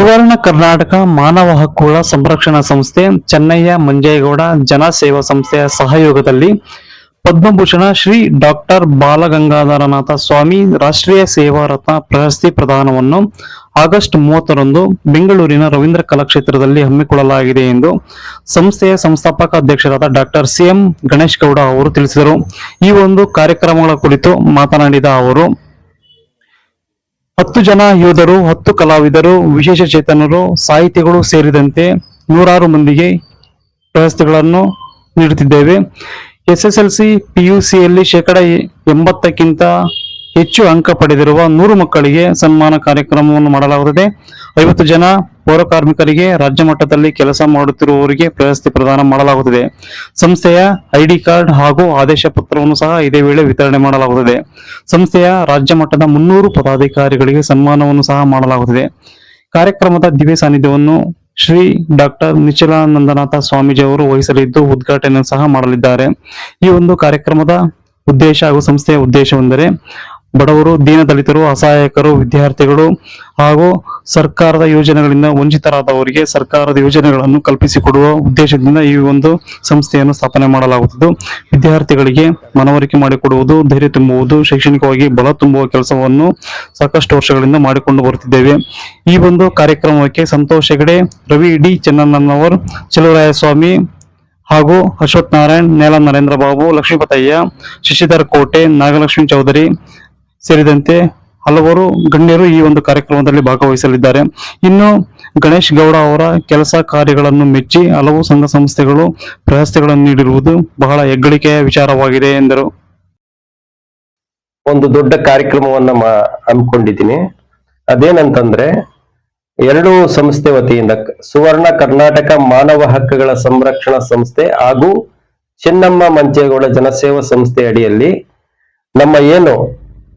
ಸುವರ್ಣ ಕರ್ನಾಟಕ ಮಾನವ ಹಕ್ಕುಗಳ ಸಂರಕ್ಷಣಾ ಸಂಸ್ಥೆ ಚೆನ್ನಯ್ಯ ಮಂಜೇಗೌಡ ಜನಸೇವಾ ಸಂಸ್ಥೆಯ ಸಹಯೋಗದಲ್ಲಿ ಪದ್ಮಭೂಷಣ ಶ್ರೀ ಡಾಕ್ಟರ್ ಬಾಲಗಂಗಾಧರನಾಥ ಸ್ವಾಮಿ ರಾಷ್ಟ್ರೀಯ ಸೇವಾ ರತ್ನ ಪ್ರಶಸ್ತಿ ಪ್ರದಾನವನ್ನು ಆಗಸ್ಟ್ ಮೂವತ್ತರಂದು ಬೆಂಗಳೂರಿನ ರವೀಂದ್ರ ಕಲಾಕ್ಷೇತ್ರದಲ್ಲಿ ಹಮ್ಮಿಕೊಳ್ಳಲಾಗಿದೆ ಎಂದು ಸಂಸ್ಥೆಯ ಸಂಸ್ಥಾಪಕ ಅಧ್ಯಕ್ಷರಾದ ಡಾಕ್ಟರ್ ಸಿಎಂ ಗಣೇಶ್ ಗೌಡ ಅವರು ತಿಳಿಸಿದರು. ಈ ಒಂದು ಕಾರ್ಯಕ್ರಮಗಳ ಕುರಿತು ಮಾತನಾಡಿದ ಅವರು ಹತ್ತು ಜನ ಯೋಧರು, ಹತ್ತು ಕಲಾವಿದರು, ವಿಶೇಷ ಚೇತನರು, ಸಾಹಿತಿಗಳು ಸೇರಿದಂತೆ ನೂರಾರು ಮಂದಿಗೆ ಪ್ರಶಸ್ತಿಗಳನ್ನು ನೀಡುತ್ತಿದ್ದೇವೆ. ಎಸ್ ಎಸ್ ಎಲ್ ಸಿ ಪಿಯುಸಿಯಲ್ಲಿ ಶೇಕಡ ಎಂಬತ್ತಕ್ಕಿಂತ ಹೆಚ್ಚು ಅಂಕ ಪಡೆದಿರುವ ನೂರು ಮಕ್ಕಳಿಗೆ ಸನ್ಮಾನ ಕಾರ್ಯಕ್ರಮವನ್ನು ಮಾಡಲಾಗುತ್ತದೆ. ಐವತ್ತು ಜನ ಪೌರ ಕಾರ್ಮಿಕರಿಗೆ ರಾಜ್ಯ ಮಟ್ಟದಲ್ಲಿ ಕೆಲಸ ಮಾಡುತ್ತಿರುವವರಿಗೆ ಪ್ರಶಸ್ತಿ ಪ್ರದಾನ ಮಾಡಲಾಗುತ್ತದೆ. ಸಂಸ್ಥೆಯ ಐಡಿ ಕಾರ್ಡ್ ಹಾಗೂ ಆದೇಶ ಪತ್ರವನ್ನು ಸಹ ಇದೇ ವೇಳೆ ವಿತರಣೆ ಮಾಡಲಾಗುತ್ತದೆ. ಸಂಸ್ಥೆಯ ರಾಜ್ಯ ಮಟ್ಟದ ಮುನ್ನೂರು ಪದಾಧಿಕಾರಿಗಳಿಗೆ ಸನ್ಮಾನವನ್ನು ಸಹ ಮಾಡಲಾಗುತ್ತದೆ. ಕಾರ್ಯಕ್ರಮದ ದಿವ್ಯ ಸಾನ್ನಿಧ್ಯವನ್ನು ಶ್ರೀ ಡಾಕ್ಟರ್ ನಿಚಲಾನಂದನಾಥ ಸ್ವಾಮೀಜಿ ಅವರು ವಹಿಸಲಿದ್ದು ಉದ್ಘಾಟನೆ ಸಹ ಮಾಡಲಿದ್ದಾರೆ. ಈ ಒಂದು ಕಾರ್ಯಕ್ರಮದ ಉದ್ದೇಶ ಹಾಗೂ ಸಂಸ್ಥೆಯ ಉದ್ದೇಶವೆಂದರೆ ಬಡವರು ದೀನದಲಿತರು ಅಸಹಾಯಕರು, ವಿದ್ಯಾರ್ಥಿಗಳು ಹಾಗೂ ಸರ್ಕಾರದ ಯೋಜನೆಗಳಿಂದ ವಂಚಿತರಾದವರಿಗೆ ಸರ್ಕಾರದ ಯೋಜನೆಗಳನ್ನು ಕಲ್ಪಿಸಿಕೊಡುವ ಉದ್ದೇಶದಿಂದ ಈ ಒಂದು ಸಂಸ್ಥೆಯನ್ನು ಸ್ಥಾಪನೆ ಮಾಡಲಾಗುತ್ತಿದ್ದು, ವಿದ್ಯಾರ್ಥಿಗಳಿಗೆ ಮನವರಿಕೆ ಮಾಡಿಕೊಡುವುದು, ಧೈರ್ಯ ತುಂಬುವುದು, ಶೈಕ್ಷಣಿಕವಾಗಿ ಬಲ ತುಂಬುವ ಕೆಲಸವನ್ನು ಸಾಕಷ್ಟು ವರ್ಷಗಳಿಂದ ಮಾಡಿಕೊಂಡು ಬರುತ್ತಿದ್ದೇವೆ. ಈ ಒಂದು ಕಾರ್ಯಕ್ರಮಕ್ಕೆ ಸಂತೋಷ್ ಹೆಗಡೆ, ರವಿ ಡಿ ಚೆನ್ನಣ್ಣನವರ್ ಚಲುವರಾಯ ಸ್ವಾಮಿ ಹಾಗೂ ಅಶ್ವಥ್ ನಾರಾಯಣ್, ನೇಲ ನರೇಂದ್ರ ಬಾಬು, ಲಕ್ಷ್ಮೀಪತಯ್ಯ, ಶಶಿಧರ್ ಕೋಟೆ, ನಾಗಲಕ್ಷ್ಮಿ ಚೌಧರಿ ಸೇರಿದಂತೆ ಹಲವರು ಗಣ್ಯರು ಈ ಒಂದು ಕಾರ್ಯಕ್ರಮದಲ್ಲಿ ಭಾಗವಹಿಸಲಿದ್ದಾರೆ. ಇನ್ನು ಗಣೇಶ್ ಗೌಡ ಅವರ ಕೆಲಸ ಕಾರ್ಯಗಳನ್ನು ಮೆಚ್ಚಿ ಹಲವು ಸಂಘ ಸಂಸ್ಥೆಗಳು ಪ್ರಶಸ್ತಿಗಳನ್ನು ನೀಡಿರುವುದು ಬಹಳ ಹೆಗ್ಗಳಿಕೆಯ ವಿಚಾರವಾಗಿದೆ ಎಂದರು. ಒಂದು ದೊಡ್ಡ ಕಾರ್ಯಕ್ರಮವನ್ನ ಮಾ ಹಮ್ಮಿಕೊಂಡಿದ್ದೀನಿ. ಅದೇನಂತಂದ್ರೆ ಎರಡು ಸಂಸ್ಥೆ ವತಿಯಿಂದ ಸುವರ್ಣ ಕರ್ನಾಟಕ ಮಾನವ ಹಕ್ಕುಗಳ ಸಂರಕ್ಷಣಾ ಸಂಸ್ಥೆ ಹಾಗೂ ಚೆನ್ನಮ್ಮ ಮಂಚೇಗೌಡ ಜನಸೇವಾ ಸಂಸ್ಥೆ ಅಡಿಯಲ್ಲಿ ನಮ್ಮ ಏನು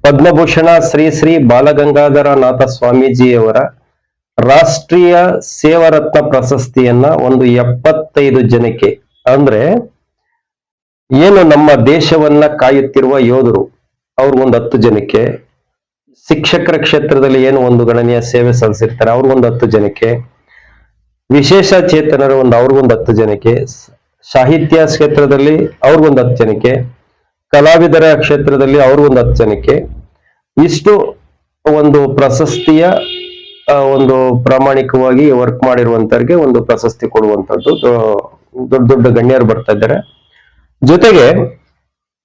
ಪದ್ಮಭೂಷಣ ಶ್ರೀ ಶ್ರೀ ಬಾಲಗಂಗಾಧರ ನಾಥ ಸ್ವಾಮೀಜಿಯವರ ರಾಷ್ಟ್ರೀಯ ಸೇವಾರತ್ನ ಪ್ರಶಸ್ತಿಯನ್ನ ಒಂದು ಎಪ್ಪತ್ತೈದು ಜನಕ್ಕೆ, ಅಂದ್ರೆ ಏನು ನಮ್ಮ ದೇಶವನ್ನ ಕಾಯುತ್ತಿರುವ ಯೋಧರು ಅವ್ರಿಗೊಂದು ಹತ್ತು ಜನಕ್ಕೆ, ಶಿಕ್ಷಕರ ಕ್ಷೇತ್ರದಲ್ಲಿ ಏನು ಒಂದು ಗಣನೀಯ ಸೇವೆ ಸಲ್ಲಿಸಿರ್ತಾರೆ ಅವ್ರಿಗೊಂದು ಹತ್ತು ಜನಕ್ಕೆ, ವಿಶೇಷ ಚೇತನರು ಒಂದು ಅವ್ರಿಗೊಂದು ಹತ್ತು ಜನಕ್ಕೆ, ಸಾಹಿತ್ಯ ಕ್ಷೇತ್ರದಲ್ಲಿ ಅವ್ರಿಗೊಂದು ಹತ್ತು ಜನಕ್ಕೆ, ಕಲಾವಿದರ ಕ್ಷೇತ್ರದಲ್ಲಿ ಅವ್ರಿಗೊಂದು ಹತ್ತು ಜನಕ್ಕೆ ಇಷ್ಟು ಒಂದು ಪ್ರಶಸ್ತಿಯ ಒಂದು ಪ್ರಾಮಾಣಿಕವಾಗಿ ವರ್ಕ್ ಮಾಡಿರುವಂತವ್ರಿಗೆ ಒಂದು ಪ್ರಶಸ್ತಿ ಕೊಡುವಂತದ್ದು ದೊಡ್ಡ ದೊಡ್ಡ ಗಣ್ಯರು ಬರ್ತಾ ಇದ್ದಾರೆ. ಜೊತೆಗೆ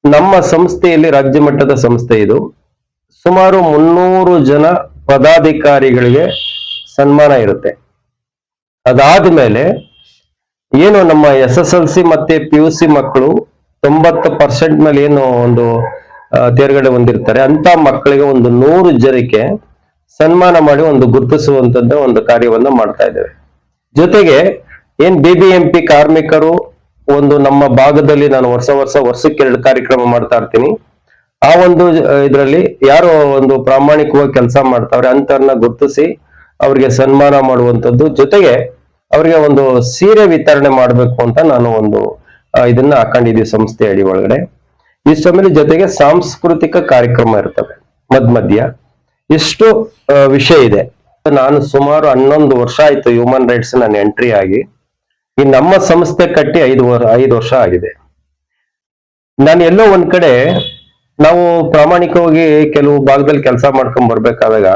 ನಮ್ಮ ಸಂಸ್ಥೆಯಲ್ಲಿ ರಾಜ್ಯ ಮಟ್ಟದ ಸಂಸ್ಥೆ ಇದು. ಸುಮಾರು ಮುನ್ನೂರು ಜನ ಪದಾಧಿಕಾರಿಗಳಿಗೆ ಸನ್ಮಾನ ಇರುತ್ತೆ. ಅದಾದ ಮೇಲೆ ಏನು ನಮ್ಮ ಎಸ್ ಎಸ್ ಎಲ್ ಸಿ ಮತ್ತೆ ಪಿ ಯು ಸಿ ಮಕ್ಕಳು ತೊಂಬತ್ತು ಪರ್ಸೆಂಟ್ ಮೇಲೆ ಏನು ಒಂದು ತೇರ್ಗಡೆ ಹೊಂದಿರ್ತಾರೆ. ಅಂತ ಮಕ್ಕಳಿಗೆ ಒಂದು ನೂರು ಜನಕ್ಕೆ ಸನ್ಮಾನ ಮಾಡಿ ಒಂದು ಗುರುತಿಸುವಂತದ್ದು ಒಂದು ಕಾರ್ಯವನ್ನ ಮಾಡ್ತಾ ಇದ್ದೇವೆ. ಜೊತೆಗೆ ಏನ್ ಬಿ ಬಿ ಎಂ ಪಿ ಕಾರ್ಮಿಕರು ಒಂದು ನಮ್ಮ ಭಾಗದಲ್ಲಿ ನಾನು ವರ್ಷ ವರ್ಷ ವರ್ಷಕ್ಕೆ ಎರಡು ಕಾರ್ಯಕ್ರಮ ಮಾಡ್ತಾ ಇರ್ತೀನಿ. ಆ ಒಂದು ಇದರಲ್ಲಿ ಯಾರು ಒಂದು ಪ್ರಾಮಾಣಿಕವಾಗಿ ಕೆಲಸ ಮಾಡ್ತಾವ್ರೆ ಅಂತವ್ರನ್ನ ಗುರುತಿಸಿ ಅವ್ರಿಗೆ ಸನ್ಮಾನ ಮಾಡುವಂಥದ್ದು. ಜೊತೆಗೆ ಅವರಿಗೆ ಒಂದು ಸೀರೆ ವಿತರಣೆ ಮಾಡಬೇಕು ಅಂತ ನಾನು ಒಂದು ಇದನ್ನ ಹಾಕೊಂಡಿದ್ದೀವಿ ಸಂಸ್ಥೆ ಅಡಿ ಒಳಗಡೆ. ಇಷ್ಟಮೇಲೆ ಜೊತೆಗೆ ಸಾಂಸ್ಕೃತಿಕ ಕಾರ್ಯಕ್ರಮ ಇರ್ತವೆ ಮದ್ ಮಧ್ಯ ಎಷ್ಟು ವಿಷಯ ಇದೆ. ನಾನು ಸುಮಾರು ಹನ್ನೊಂದು ವರ್ಷ ಆಯ್ತು ಹ್ಯೂಮನ್ ರೈಟ್ಸ್ ನಾನು ಎಂಟ್ರಿ ಆಗಿ. ಈ ನಮ್ಮ ಸಂಸ್ಥೆ ಕಟ್ಟಿ ಐದು ಐದು ವರ್ಷ ಆಗಿದೆ. ನಾನು ಎಲ್ಲೋ ಒಂದ್ ಕಡೆ ನಾವು ಪ್ರಾಮಾಣಿಕವಾಗಿ ಕೆಲವು ಭಾಗದಲ್ಲಿ ಕೆಲಸ ಮಾಡ್ಕೊಂಡ್ ಬರ್ಬೇಕಾದಾಗ,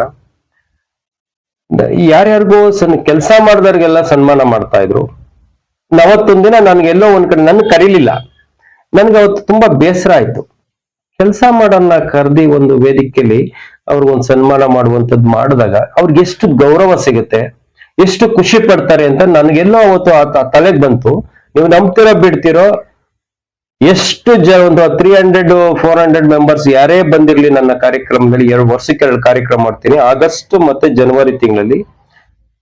ಯಾರ್ಯಾರಿಗೂ ಸನ್, ಕೆಲಸ ಮಾಡಿದವ್ರಿಗೆಲ್ಲ ಸನ್ಮಾನ ಮಾಡ್ತಾ ಇದ್ರು. ಅವತ್ತೊಂದ್ ದಿನ ನನ್ಗೆಲ್ಲೋ ಒಂದ್ ಕಡೆ ನನ್ನ ಕರೀಲಿಲ್ಲ. ನನ್ಗೆ ಅವತ್ತು ತುಂಬಾ ಬೇಸರ ಆಯ್ತು. ಕೆಲಸ ಮಾಡೋನ್ನ ಕರೆದಿ ಒಂದು ವೇದಿಕೆಯಲ್ಲಿ ಅವ್ರಿಗೊಂದು ಸನ್ಮಾನ ಮಾಡುವಂಥದ್ದು ಮಾಡಿದಾಗ ಅವ್ರಿಗೆ ಎಷ್ಟು ಗೌರವ ಸಿಗುತ್ತೆ, ಎಷ್ಟು ಖುಷಿ ಪಡ್ತಾರೆ ಅಂತ ನನಗೆಲ್ಲೋ ಅವತ್ತು ಆ ತಲೆಗೆ ಬಂತು. ನೀವು ನಂಬ್ತಿರೋ ಬಿಡ್ತಿರೋ ಎಷ್ಟು ಜ, ಒಂದು three hundred four hundred members ಯಾರೇ ಬಂದಿರಲಿ ನನ್ನ ಕಾರ್ಯಕ್ರಮದಲ್ಲಿ, ಎರಡು ವರ್ಷಕ್ಕೆ ಎರಡು ಕಾರ್ಯಕ್ರಮ ಮಾಡ್ತೀನಿ. ಆಗಸ್ಟ್ ಮತ್ತೆ ಜನವರಿ ತಿಂಗಳಲ್ಲಿ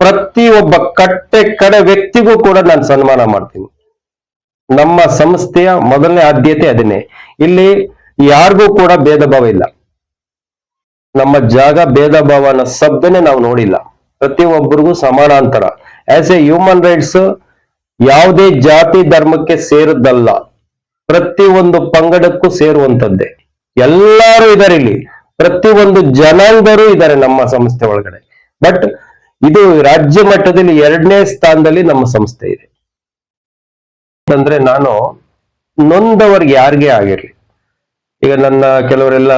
ಪ್ರತಿ ಒಬ್ಬ ಕಟ್ಟೆ ಕಡೆ ವ್ಯಕ್ತಿಗೂ ಕೂಡ ನಾನು ಸನ್ಮಾನ ಮಾಡ್ತೀನಿ. ನಮ್ಮ ಸಂಸ್ಥೆಯ ಮೊದಲನೇ ಆದ್ಯತೆ ಅದನ್ನೇ. ಇಲ್ಲಿ ಯಾರಿಗೂ ಕೂಡ ಭೇದ ಭಾವ ಇಲ್ಲ. ನಮ್ಮ ಜಾಗ ಭೇದ ಭಾವ ಅನ್ನೋ ಶಬ್ದನೇ ನಾವು ನೋಡಿಲ್ಲ. ಪ್ರತಿಯೊಬ್ಬರಿಗೂ ಸಮಾನಾಂತರ. ಆಸ್ ಎ ಹ್ಯೂಮನ್ ರೈಟ್ಸ್ ಯಾವುದೇ ಜಾತಿ ಧರ್ಮಕ್ಕೆ ಸೇರಿದ್ದಲ್ಲ. ಪ್ರತಿ ಒಂದು ಪಂಗಡಕ್ಕೂ ಸೇರುವಂತದ್ದೇ ಎಲ್ಲರೂ ಇದಾರೆ ಇಲ್ಲಿ. ಪ್ರತಿ ಒಂದು ಜನಾಂಗರು ಇದ್ದಾರೆ ನಮ್ಮ ಸಂಸ್ಥೆ ಒಳಗಡೆ. ಬಟ್ ಇದು ರಾಜ್ಯ ಮಟ್ಟದಲ್ಲಿ ಎರಡನೇ ಸ್ಥಾನದಲ್ಲಿ ನಮ್ಮ ಸಂಸ್ಥೆ ಇದೆ. ಅಂದ್ರೆ ನಾನು ನೊಂದವರಿಗೆ ಯಾರಿಗೆ ಆಗಿರ್ಲಿ. ಈಗ ನನ್ನ ಕೆಲವರೆಲ್ಲ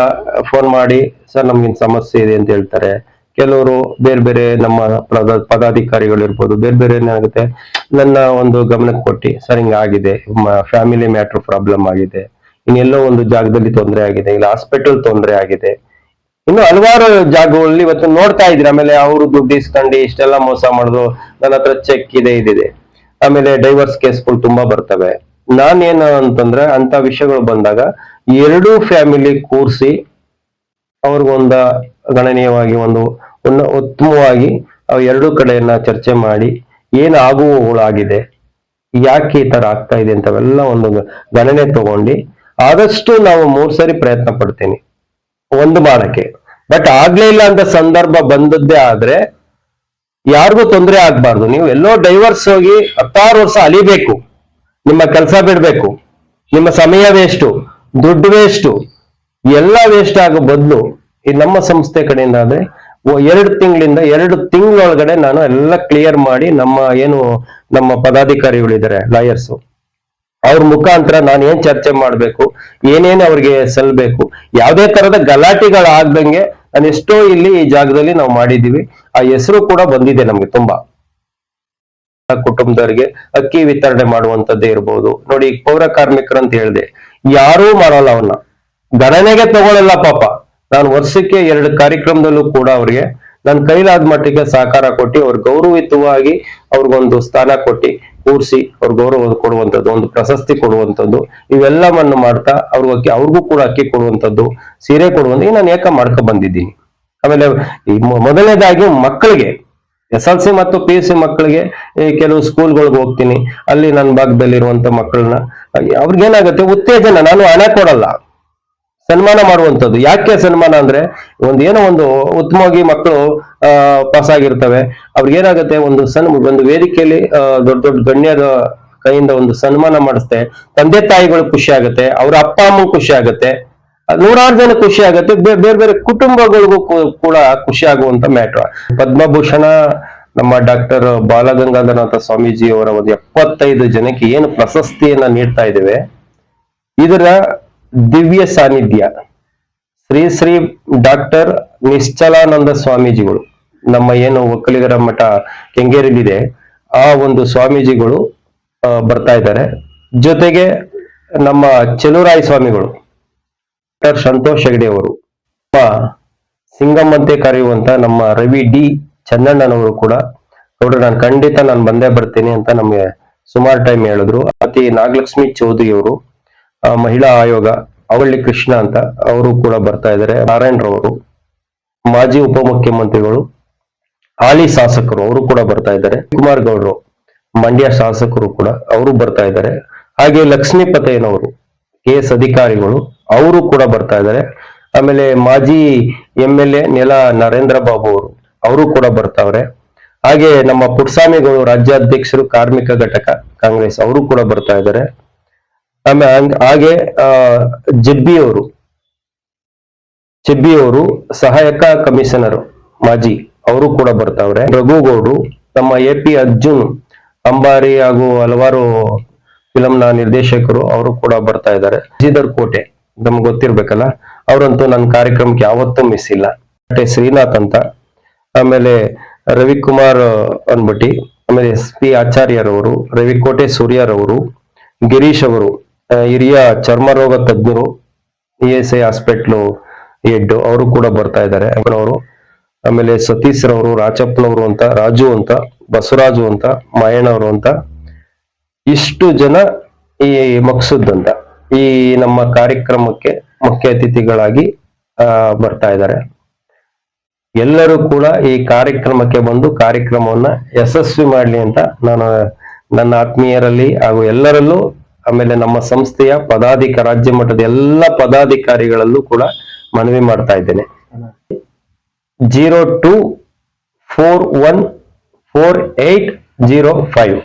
ಫೋನ್ ಮಾಡಿ, ಸರ್, ನಮ್ಗಿನ್ ಸಮಸ್ಯೆ ಇದೆ ಅಂತ ಹೇಳ್ತಾರೆ. ಕೆಲವರು ಬೇರೆ ಬೇರೆ ನಮ್ಮ ಪದ, ಪದಾಧಿಕಾರಿಗಳು ಇರ್ಬೋದು, ಬೇರೆ ಬೇರೆ ಏನಾಗುತ್ತೆ, ನನ್ನ ಒಂದು ಗಮನಕ್ಕೆ ಕೊಟ್ಟು, ಸರ್ ಹಿಂಗಾಗಿದೆ ಫ್ಯಾಮಿಲಿ ಮ್ಯಾಟ್ರ್ ಪ್ರಾಬ್ಲಮ್ ಆಗಿದೆ, ಇನ್ನೆಲ್ಲೋ ಒಂದು ಜಾಗದಲ್ಲಿ ತೊಂದರೆ ಆಗಿದೆ, ಇಲ್ಲ ಹಾಸ್ಪಿಟಲ್ ತೊಂದರೆ ಆಗಿದೆ. ಇನ್ನು ಹಲವಾರು ಜಾಗಗಳಲ್ಲಿ ಇವತ್ತು ನೋಡ್ತಾ ಇದ್ರಿ ಆಮೇಲೆ ಅವರು ದುಡ್ಡು ಇಸ್ಕೊಂಡು ಇಷ್ಟೆಲ್ಲ ಮೋಸ ಮಾಡುದು, ನನ್ನ ಹತ್ರ ಚೆಕ್ ಇದೆ, ಇದಿದೆ. ಆಮೇಲೆ ಡೈವರ್ಸ್ ಕೇಸ್ಗಳು ತುಂಬಾ ಬರ್ತವೆ. ನಾನೇನ ಅಂತಂದ್ರೆ ಅಂತ ವಿಷಯಗಳು ಬಂದಾಗ ಎರಡೂ ಫ್ಯಾಮಿಲಿ ಕೂರಿಸಿ ಅವ್ರಿಗೊಂದ ಗಣನೀಯವಾಗಿ ಒಂದು ಒಂದು ಉತ್ತಮವಾಗಿ ಎರಡೂ ಕಡೆಯನ್ನ ಚರ್ಚೆ ಮಾಡಿ ಏನು ಆಗುವವುಗಳಾಗಿದೆ, ಯಾಕೆ ಈ ತರ ಆಗ್ತಾ ಇದೆ ಅಂತವೆಲ್ಲ ಒಂದು ಗಣನೆ ತಗೊಂಡು ಆದಷ್ಟು ನಾವು ಮೂರ್ ಸರಿ ಪ್ರಯತ್ನ ಪಡ್ತೀನಿ. ಒಂದು ಮಾಡಕ್ಕೆ ಬಟ್ ಆಗ್ಲೇ ಇಲ್ಲ ಅಂತ ಸಂದರ್ಭ ಬಂದದ್ದೇ ಆದ್ರೆ ಯಾರಿಗೂ ತೊಂದರೆ ಆಗ್ಬಾರ್ದು. ನೀವು ಎಲ್ಲೋ ಡೈವರ್ಸ್ ಹೋಗಿ ಹತ್ತಾರು ವರ್ಷ ಅಲಿಬೇಕು. ನಿಮ್ಮ ಕೆಲಸ ಬಿಡ್ಬೇಕು. ನಿಮ್ಮ ಸಮಯ ವೇಸ್ಟು ದುಡ್ಡು ವೇಸ್ಟು ಎಲ್ಲ ವೇಸ್ಟ್ ಆಗೋ ಬದಲು ಈ ನಮ್ಮ ಸಂಸ್ಥೆ ಕಡೆಯಿಂದ ಆದ್ರೆ ಎರಡು ತಿಂಗಳಿಂದ ಎರಡು ತಿಂಗಳೊಳಗಡೆ ನಾನು ಎಲ್ಲ ಕ್ಲಿಯರ್ ಮಾಡಿ ನಮ್ಮ ಏನು ನಮ್ಮ ಪದಾಧಿಕಾರಿಗಳಿದ್ದಾರೆ ಲಾಯರ್ಸು ಅವ್ರ ಮುಖಾಂತರ ನಾನು ಏನ್ ಚರ್ಚೆ ಮಾಡ್ಬೇಕು, ಏನೇನು ಅವ್ರಿಗೆ ಸಲ್ಬೇಕು ಯಾವುದೇ ತರದ ಗಲಾಟೆಗಳಾಗ್ದಂಗೆ ನಾನು ಎಷ್ಟೋ ಇಲ್ಲಿ ಈ ಜಾಗದಲ್ಲಿ ನಾವು ಮಾಡಿದೀವಿ ಆ ಹೆಸರು ಕೂಡ ಬಂದಿದೆ ನಮ್ಗೆ ತುಂಬಾ. ಕುಟುಂಬದವರಿಗೆ ಅಕ್ಕಿ ವಿತರಣೆ ಮಾಡುವಂತದ್ದೇ ಇರ್ಬೋದು. ನೋಡಿ, ಪೌರ ಕಾರ್ಮಿಕರು ಅಂತ ಹೇಳಿದೆ, ಯಾರೂ ಮಾಡಲ್ಲ ಅವನ್ನ ಗಣನೆಗೆ ತಗೊಳ್ಳಲ್ಲ ಪಾಪ. ನಾನು ವರ್ಷಕ್ಕೆ ಎರಡು ಕಾರ್ಯಕ್ರಮದಲ್ಲೂ ಕೂಡ ಅವ್ರಿಗೆ ನನ್ನ ಕೈಲಾದ ಮಟ್ಟಿಗೆ ಸಹಕಾರ ಕೊಟ್ಟು, ಅವ್ರ ಗೌರವಯುತವಾಗಿ ಅವ್ರಿಗೊಂದು ಸ್ಥಾನ ಕೊಟ್ಟು ಕೂರಿಸಿ ಅವ್ರ ಗೌರವ ಕೊಡುವಂಥದ್ದು, ಒಂದು ಪ್ರಶಸ್ತಿ ಕೊಡುವಂಥದ್ದು, ಇವೆಲ್ಲವನ್ನು ಮಾಡ್ತಾ ಅವ್ರಿಗೆ ಅವ್ರಿಗೂ ಕೂಡ ಅಕ್ಕಿ ಕೊಡುವಂಥದ್ದು, ಸೀರೆ ಕೊಡುವಂಥ ನಾನು ಏಕ ಮಾಡ್ಕೊ ಬಂದಿದ್ದೀನಿ. ಆಮೇಲೆ ಮೊದಲನೇದಾಗಿ ಮಕ್ಕಳಿಗೆ, ಎಸ್ ಎಲ್ ಸಿ ಮತ್ತು ಪಿ ಯು ಸಿ ಮಕ್ಕಳಿಗೆ ಕೆಲವು ಸ್ಕೂಲ್ಗಳಿಗೆ ಹೋಗ್ತೀನಿ. ಅಲ್ಲಿ ನನ್ನ ಭಾಗದಲ್ಲಿರುವಂತ ಮಕ್ಕಳನ್ನ, ಅವ್ರಿಗೇನಾಗುತ್ತೆ, ಉತ್ತೇಜನ, ನಾನು ಹಣ ಕೊಡಲ್ಲ. ಸನ್ಮಾನ ಮಾಡುವಂಥದ್ದು. ಯಾಕೆ ಸನ್ಮಾನ ಅಂದ್ರೆ, ಒಂದು ಏನೋ ಒಂದು ಉತ್ತಮವಾಗಿ ಮಕ್ಕಳು ಪಾಸ್ ಆಗಿರ್ತವೆ. ಅವ್ರಿಗೇನಾಗುತ್ತೆ, ಒಂದು ಸನ್, ಒಂದು ವೇದಿಕೆಯಲ್ಲಿ ದೊಡ್ಡ ದೊಡ್ಡ ಗಣ್ಯರ ಕೈಯಿಂದ ಒಂದು ಸನ್ಮಾನ ಮಾಡಿಸ್ತೆ. ತಂದೆ ತಾಯಿಗಳು ಖುಷಿ ಆಗುತ್ತೆ. ಅವ್ರ ಅಪ್ಪ ಅಮ್ಮ ಖುಷಿ ಆಗುತ್ತೆ. ನೂರಾರು ಜನ ಖುಷಿ ಆಗುತ್ತೆ. ಬೇರೆ ಬೇರೆ ಕುಟುಂಬಗಳಿಗೂ ಕೂಡ ಖುಷಿ ಆಗುವಂತ ಮ್ಯಾಟ್ರ್ ಪದ್ಮಭೂಷಣ, ನಮ್ಮ ಡಾಕ್ಟರ್ ಬಾಲಗಂಗಾಧರನಾಥ ಸ್ವಾಮೀಜಿ ಅವರ ಒಂದು ಎಪ್ಪತ್ತೈದು ಜನಕ್ಕೆ ಏನು ಪ್ರಶಸ್ತಿಯನ್ನ ನೀಡ್ತಾ ಇದ್ದೇವೆ. ಇದರ ದಿವ್ಯ ಸಾನ್ನಿಧ್ಯ. ಶ್ರೀ ಶ್ರೀ ಡಾಕ್ಟರ್ ನಿಶ್ಚಲಾನಂದ ಸ್ವಾಮೀಜಿಗಳು, ನಮ್ಮ ಏನು ಒಕ್ಕಲಿಗರ ಮಠ ಕೆಂಗೇರಿಲಿದೆ ಆ ಒಂದು ಸ್ವಾಮೀಜಿಗಳು ಬರ್ತಾ ಇದ್ದಾರೆ. ಜೊತೆಗೆ ನಮ್ಮ ಚೆಲುರಾಯಿ ಸ್ವಾಮಿಗಳು ಡಾಕ್ಟರ್ ಸಂತೋಷ್ ಹೆಗಡೆ ಅವರು. ಸಿಂಗಮ್ಮಂತೆ ಕರೆಯುವಂತ ನಮ್ಮ ರವಿ ಡಿ. ಚನ್ನಣ್ಣನವರು ಕೂಡ ಅವರು ನಾನು ಖಂಡಿತ ನಾನು ಬಂದೇ ಬರ್ತೀನಿ ಅಂತ ನಮಗೆ ಸುಮಾರು ಟೈಮ್ ಹೇಳಿದ್ರು. ಅತಿ ನಾಗಲಕ್ಷ್ಮಿ ಚೌಧರಿ ಅವರು ಮಹಿಳಾ ಆಯೋಗ, ಅವಳ್ಳಿ ಕೃಷ್ಣ ಅಂತ ಅವರು ಕೂಡ ಬರ್ತಾ ಇದ್ದಾರೆ ನಾರಾಯಣರವರು ಮಾಜಿ ಉಪಮುಖ್ಯಮಂತ್ರಿಗಳು, ಹಾಲಿ ಶಾಸಕರು ಅವರು ಕೂಡ ಬರ್ತಾ ಇದ್ದಾರೆ ಕುಮಾರ್ ಗೌಡ್ರು, ಮಂಡ್ಯ ಶಾಸಕರು ಕೂಡ ಅವರು ಬರ್ತಾ ಇದ್ದಾರೆ ಹಾಗೆ ಲಕ್ಷ್ಮೀಪತಯ್ಯನವರು ಕೆ ಎಸ್ ಅಧಿಕಾರಿಗಳು ಅವರು ಕೂಡ ಬರ್ತಾ ಇದ್ದಾರೆ. ಆಮೇಲೆ ಮಾಜಿ ಎಂ ಎಲ್ ಎ ನೆಲ ನರೇಂದ್ರ ಬಾಬು ಅವರು ಅವರು ಕೂಡ ಬರ್ತಾವ್ರೆ. ಹಾಗೆ ನಮ್ಮ ಪುಟ್ಸ್ವಾಮಿಗಳು ರಾಜ್ಯಾಧ್ಯಕ್ಷರು, ಕಾರ್ಮಿಕ ಘಟಕ, ಕಾಂಗ್ರೆಸ್ ಅವರು ಕೂಡ ಬರ್ತಾ ಇದ್ದಾರೆ. ಆಮೇಲೆ ಹಾಗೆ ಜಬ್ಬಿ ಅವರು ಚೆಬ್ಬಿ ಅವರು ಸಹಾಯಕ ಕಮಿಷನರ್, ಮಾಜಿ, ಅವರು ಕೂಡ ಬರ್ತಾವ್ರೆ. ರಘುಗೌಡ್ರು, ನಮ್ಮ ಎ ಪಿ ಅರ್ಜುನ್, ಅಂಬಾರಿ ಹಾಗೂ ಹಲವಾರು ಫಿಲಂನ ನಿರ್ದೇಶಕರು ಅವರು ಕೂಡ ಬರ್ತಾ ಇದ್ದಾರೆ. ಶ್ರೀಧರ್ ಕೋಟೆ ನಮ್ಗೆ ಗೊತ್ತಿರ್ಬೇಕಲ್ಲ? ಅವರಂತೂ ನನ್ನ ಕಾರ್ಯಕ್ರಮಕ್ಕೆ ಯಾವತ್ತೂ ಮಿಸ್ ಇಲ್ಲ. ಮತ್ತೆ ಶ್ರೀನಾಥ್ ಅಂತ, ಆಮೇಲೆ ರವಿಕುಮಾರ್ ಅನ್ಬಿಟ್ಟು, ಆಮೇಲೆ ಎಸ್ ಪಿ ಆಚಾರ್ಯರವರು ರವಿಕೋಟೆ ಸೂರ್ಯರವರು ಗಿರೀಶ್ ಅವರು ಹಿರಿಯ ಚರ್ಮ ರೋಗ ತಜ್ಞರು, E S I hospital head ಅವರು ಕೂಡ ಬರ್ತಾ ಇದ್ದಾರೆ ಅವರು. ಆಮೇಲೆ ಸತೀಶ್ ರವರು ರಾಚಪ್ಪನವರು ಅಂತ, ರಾಜು ಅಂತ, ಬಸವರಾಜು ಅಂತ ಮಾಯಣ್ಣವರು ಅಂತ, ಇಷ್ಟು ಜನ ಈ ಮಕ್ಸುದ್ ಅಂತ. ಈ ನಮ್ಮ ಕಾರ್ಯಕ್ರಮಕ್ಕೆ ಮುಖ್ಯ ಅತಿಥಿಗಳಾಗಿ ಬರ್ತಾ ಇದ್ದಾರೆ. ಎಲ್ಲರೂ ಕೂಡ ಈ ಕಾರ್ಯಕ್ರಮಕ್ಕೆ ಬಂದು ಕಾರ್ಯಕ್ರಮವನ್ನ ಯಶಸ್ವಿ ಮಾಡಲಿ ಅಂತ ನಾನು ನನ್ನ ಆತ್ಮೀಯರಲ್ಲಿ ಹಾಗೂ ಎಲ್ಲರಲ್ಲೂ, ಆಮೇಲೆ ನಮ್ಮ ಸಂಸ್ಥೆಯ ಪದಾಧಿಕ, ರಾಜ್ಯ ಮಟ್ಟದ ಎಲ್ಲ ಪದಾಧಿಕಾರಿಗಳಲ್ಲೂ ಕೂಡ ಮನವಿ ಮಾಡ್ತಾ ಇದ್ದೇನೆ. Zero two four one four eight zero five.